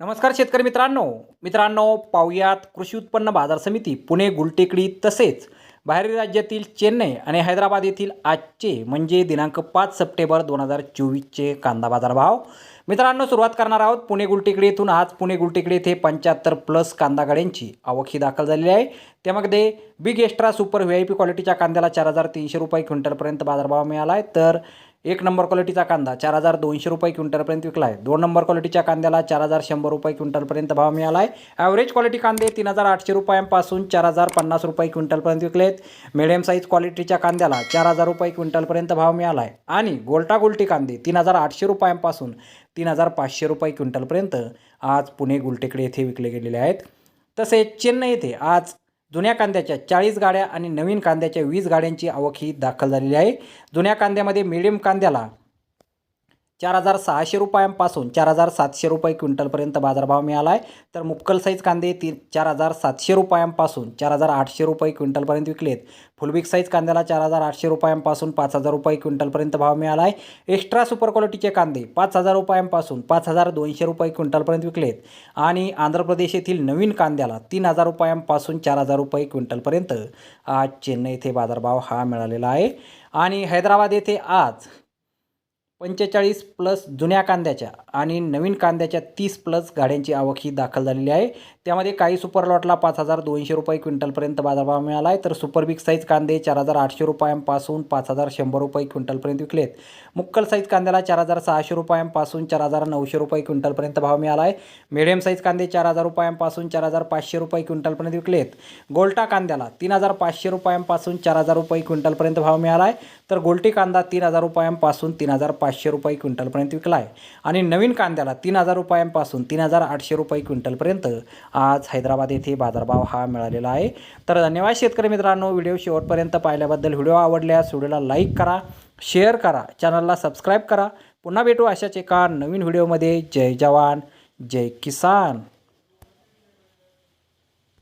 नमस्कार शेतकरी मित्रांनो. मित्रांनो पाहुयात कृषी उत्पन्न बाजार समिती पुणे गुलटेकडी तसेच बाहेरील राज्यातील चेन्नई आणि हैदराबाद येथील आजचे म्हणजे दिनांक पाच सप्टेंबर दोन हजार चोवीसचे कांदा बाजार भाव मित्रांनो सुरुवात करणार आहोत पुणे गुलटेकडी येथून. आज पुणे गुलटेकडी येथे पंच्याहत्तर प्लस कांदा गाड्यांची आवक ही दाखल झालेली आहे. त्यामध्ये big extra super V I P क्वालिटीच्या कांद्याला चार हजार तीनशे रुपये क्विंटलपर्यंत बाजारभाव मिळाला आहे. तर एक नंबर क्वालिटीचा कांदा चार हजार दोनशे रुपये क्विंटलपर्यंत विकला आहे. दोन नंबर क्वालिटीच्या कांद्याला चार हजार शंभर रुपये क्विंटलपर्यंत भाव मिळाला आहे. ॲव्हरेज क्वालिटी कांदे तीन हजार आठशे रुपयांपासून चार हजार पन्नास रुपये क्विंटलपर्यंत विकले आहेत. मिडियम साईज क्वालिटीच्या कांद्याला चार हजार रुपये क्विंटलपर्यंत भाव मिळाला आहे. आणि गोल्टा गोल्टी कांदे तीन हजार आठशे रुपयांपासून तीन हजार पाचशे रुपये क्विंटलपर्यंत आज पुणे गुलटेकडे येथे विकले गेलेले आहेत. तसेच चेन्नई येथे आज जुन्या कांद्याच्या चाळीस गाड्या आणि नवीन कांद्याच्या वीस गाड्यांची आवक ही दाखल झालेली आहे. जुन्या कांद्यामध्ये मिडियम कांद्याला चार हजार सहाशे रुपयांपासून चार हजार सातशे रुपये क्विंटलपर्यंत बाजारभाव मिळाला आहे तर मुक्कल साईज कांदे तीन चार हजार सातशे रुपयांपासून चार हजार आठशे रुपये क्विंटलपर्यंत विकलेत. फुलबिक साईज कांद्याला चार हजार आठशे रुपयांपासून पाच हजार रुपये क्विंटलपर्यंत भाव मिळाला आहे एक्स्ट्रा सुपर क्वालिटीचे कांदे पाच हजार रुपयांपासून पाच हजार दोनशे रुपये क्विंटलपर्यंत विकलेत. आणि आंध्र प्रदेश येथील नवीन कांद्याला तीन हजार रुपयांपासून चार हजार रुपये क्विंटलपर्यंत आज चेन्नई येथे बाजारभाव हा मिळालेला आहे. आणि हैदराबाद येथे आज पंचेचाळीस प्लस जुन्या कांद्याच्या आणि नवीन कांद्याच्या तीस प्लस गाड्यांची आवक ही दाखल झालेली आहे. त्यामध्ये काही सुपर लॉटला पाच हजार दोनशे रुपये क्विंटलपर्यंत बाजारभाव मिळाला आहे. तर सुपर बिग साईज कांदे चार हजार आठशे रुपयांपासून पाच हजार शंभर रुपये क्विंटलपर्यंत विकलेत. मुक्कल साईज कांद्याला चार हजार सहाशे रुपयांपासून चार हजार नऊशे रुपये क्विंटलपर्यंत भाव मिळाला आहे. मिडियम साईज कांदे चार हजार रुपयांपासून चार हजार पाचशे रुपये क्विंटलपर्यंत विकलेत. गोल्टा कांद्याला तीन हजार पाचशे रुपयांपासून चार हजार रुपये क्विंटलपर्यंत भाव मिळाला आहे. तर गोल्टी कांदा तीन हजार रुपयांपासून तीन हजार पाचशे रुपये क्विंटलपर्यंत विकला आहे आणि नवीन कांद्याला तीन हजार रुपयांपासून तीन हजार आठशे रुपये क्विंटलपर्यंत आज हैदराबाद येथे बाजारभाव हा मिळालेला आहे. तर धन्यवाद शेतकरी मित्रांनो व्हिडिओ शेवटपर्यंत पाहिल्याबद्दल व्हिडिओ आवडल्यास व्हिडिओला लाईक करा शेअर करा चॅनलला सबस्क्राईब करा. पुन्हा भेटू अशाच एका नवीन व्हिडिओमध्ये. जय जवान जय किसान.